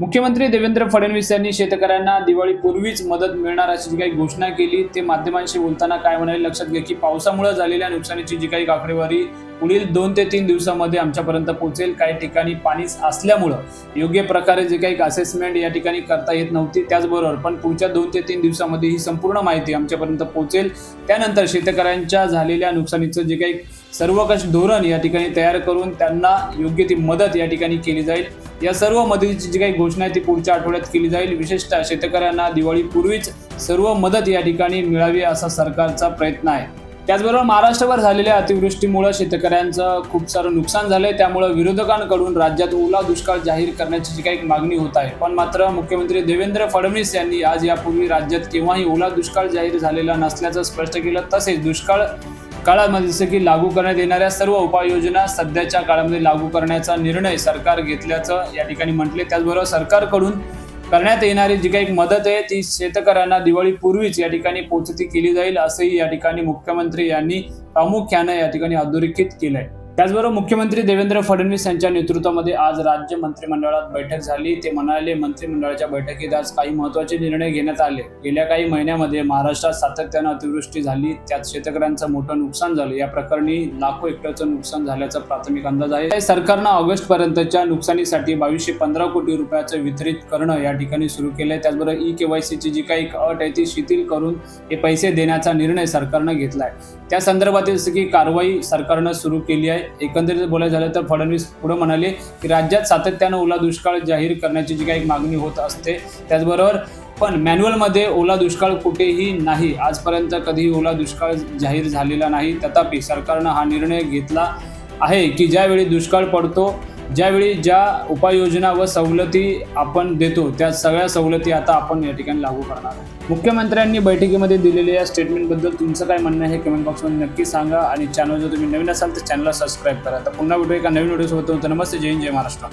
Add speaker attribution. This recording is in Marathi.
Speaker 1: मुख्यमंत्री देवेंद्र फडणवीस यांनी शेतकऱ्यांना दिवाळीपूर्वीच मदत मिळणार अशी जी काही घोषणा केली ते माध्यमांशी बोलताना काय म्हणाले लक्षात घ्या की पावसामुळे झालेल्या नुकसानीची जी काही आकडेवारी पुढील दोन ते तीन दिवसामध्ये आमच्यापर्यंत पोहोचेल. काही ठिकाणी पाणी असल्यामुळं योग्य प्रकारे जे काही असेसमेंट या ठिकाणी करता येत नव्हती त्याचबरोबर पण पुढच्या दोन ते तीन दिवसामध्ये ही संपूर्ण माहिती आमच्यापर्यंत पोहोचेल. त्यानंतर शेतकऱ्यांच्या झालेल्या नुकसानीचं जे काही सर्वकष धोरण या ठिकाणी तयार करून त्यांना योग्य ती मदत या ठिकाणी केली जाईल. या सर्व मदतीची जी काही घोषणा आहे ती पुढच्या आठवड्यात केली जाईल. विशेषतः शेतकऱ्यांना दिवाळीपूर्वीच सर्व मदत या ठिकाणी मिळावी असा सरकारचा प्रयत्न आहे. त्याचबरोबर महाराष्ट्रभर झालेल्या अतिवृष्टीमुळे शेतकऱ्यांचं खूप सारं नुकसान झालंय. त्यामुळे विरोधकांकडून राज्यात ओला दुष्काळ जाहीर करण्याची जी काही मागणी होत आहे. पण मात्र मुख्यमंत्री देवेंद्र फडणवीस यांनी आज यापूर्वी राज्यात केव्हाही ओला दुष्काळ जाहीर झालेला नसल्याचं स्पष्ट केलं. तसेच दुष्काळ काळामध्ये जसं की लागू करण्यात येणाऱ्या सर्व उपाययोजना सध्याच्या काळामध्ये लागू करण्याचा निर्णय सरकार घेतल्याचं या ठिकाणी म्हटले. त्याचबरोबर सरकारकडून करण्यात येणारी जी काही मदत आहे ती शेतकऱ्यांना दिवाळीपूर्वीच या ठिकाणी पोचती केली जाईल असंही या ठिकाणी मुख्यमंत्री यांनी प्रामुख्यानं या ठिकाणी अधोरेखित केलं आहे त्याचबरोबर मुख्यमंत्री देवेंद्र फडणवीस यांच्या नेतृत्वामध्ये आज राज्य मंत्रिमंडळात बैठक झाली. ते म्हणाले मंत्रिमंडळाच्या बैठकीत आज काही महत्त्वाचे निर्णय घेण्यात आले. गेल्या काही महिन्यामध्ये महाराष्ट्रात सातत्यानं अतिवृष्टी झाली. त्यात शेतकऱ्यांचं मोठं नुकसान झालं. या प्रकरणी लाखो हेक्टरचं नुकसान झाल्याचा प्राथमिक अंदाज आहे. सरकारनं ऑगस्ट पर्यंतच्या नुकसानीसाठी बावीसशे पंधरा कोटी रुपयाचं वितरित करणं या ठिकाणी सुरू केलं आहे त्याचबरोबर ई केवायसीची जी काही अट आहे ती शिथिल करून हे पैसे देण्याचा निर्णय सरकारनं घेतलाय. त्या संदर्भातील जसं की कारवाई सरकारनं सुरू केली आहे. एकंदरीत बोलायचं झालं तर फडणवीस पुढे म्हणाले की राज्यात सातत्यानं ओला दुष्काळ जाहीर करण्याची जी काही मागणी होत असते त्याचबरोबर पण मॅन्युअलमध्ये ओला दुष्काळ कुठेही नाही. आजपर्यंत कधीही ओला दुष्काळ जाहीर झालेला नाही. तथापि सरकारनं हा निर्णय घेतला आहे की ज्यावेळी दुष्काळ पडतो ज्यावेळी ज्या उपाययोजना व सवलती आपण देतो त्या सगळ्या सवलती आता आपण या ठिकाणी लागू करणार आहोत. मुख्यमंत्र्यांनी बैठकीमध्ये दिलेल्या या स्टेटमेंटबद्दल तुमचं काय म्हणणं आहे? कमेंट बॉक्समध्ये नक्की सांगा आणि चॅनल जर तुम्ही नवीन असाल तर चॅनलला सबस्क्राईब करा. तर पुन्हा व्हिडिओ एका नवीन व्हिडिओसोबत नमस्ते. जय हिंद, जय महाराष्ट्र.